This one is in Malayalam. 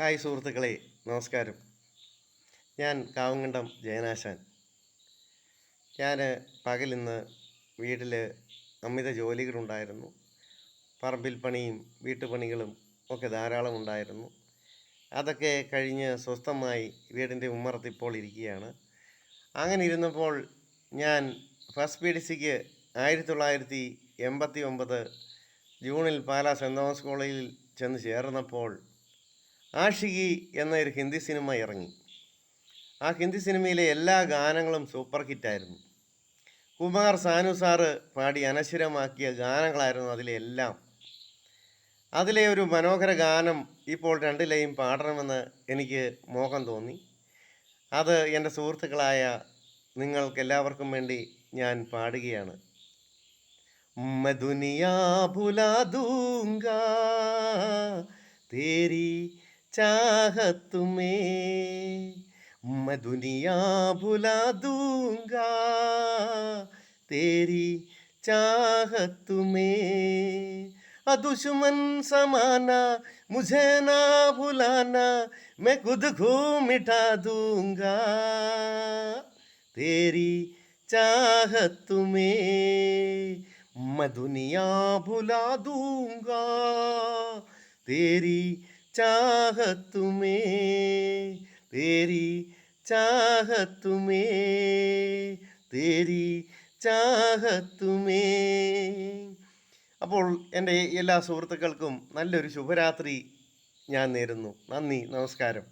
ഹായ് സുഹൃത്തുക്കളെ നമസ്കാരം. ഞാൻ കാവുങ്കണ്ടം ജയനാശാൻ. ഞാൻ പകലിന്ന് വീട്ടിൽ അമിത ജോലികളുണ്ടായിരുന്നു. പറമ്പിൽ പണിയും വീട്ടുപണികളും ഒക്കെ ധാരാളം ഉണ്ടായിരുന്നു. അതൊക്കെ കഴിഞ്ഞ് സ്വസ്ഥമായി വീടിന്റെ ഉമ്മറത്ത് ഇപ്പോൾ ഇരിക്കുകയാണ്. അങ്ങനെ ഇരുന്നപ്പോൾ ഞാൻ ഫസ്റ്റ് പി ഡി സിക്ക് ആയിരത്തി തൊള്ളായിരത്തി എൺപത്തി ഒമ്പത് ജൂണിൽ പാലാ സെന്റ് തോമസ് കോളേജിൽ ചെന്ന് ചേർന്നപ്പോൾ ആഷിഖി എന്ന ഒരു ഹിന്ദി സിനിമ ഇറങ്ങി. ആ ഹിന്ദി സിനിമയിലെ എല്ലാ ഗാനങ്ങളും സൂപ്പർ ഹിറ്റായിരുന്നു. കുമാർ സാനു സാറ് പാടി അനശ്വരമാക്കിയ ഗാനങ്ങളായിരുന്നു അതിലെല്ലാം. അതിലെ ഒരു മനോഹര ഗാനം ഇപ്പോൾ രണ്ടിലെയും പാടണമെന്ന് എനിക്ക് മോഹം തോന്നി. അത് എന്റെ സുഹൃത്തുക്കളായ നിങ്ങൾക്കെല്ലാവർക്കും വേണ്ടി ഞാൻ പാടുകയാണ്. മധുനിയാ ഭുലാ ദൂങ്ക തേരി चाहत में मैं दुनिया भुला दूँगा। तेरी चाहत में दुश्मन समाना, मुझे ना भुलाना, मैं खुद को मिटा दूँगा। तेरी चाहत में मैं दुनिया भुला दूँगा। तेरी चाहत में तेरी चाहत में तेरी चाहत में അപ്പോൾ എൻ്റെ എല്ലാ സുഹൃത്തുക്കൾക്കും നല്ലൊരു ശുഭരാത്രി ഞാൻ നേരുന്നു നന്ദി നമസ്കാരം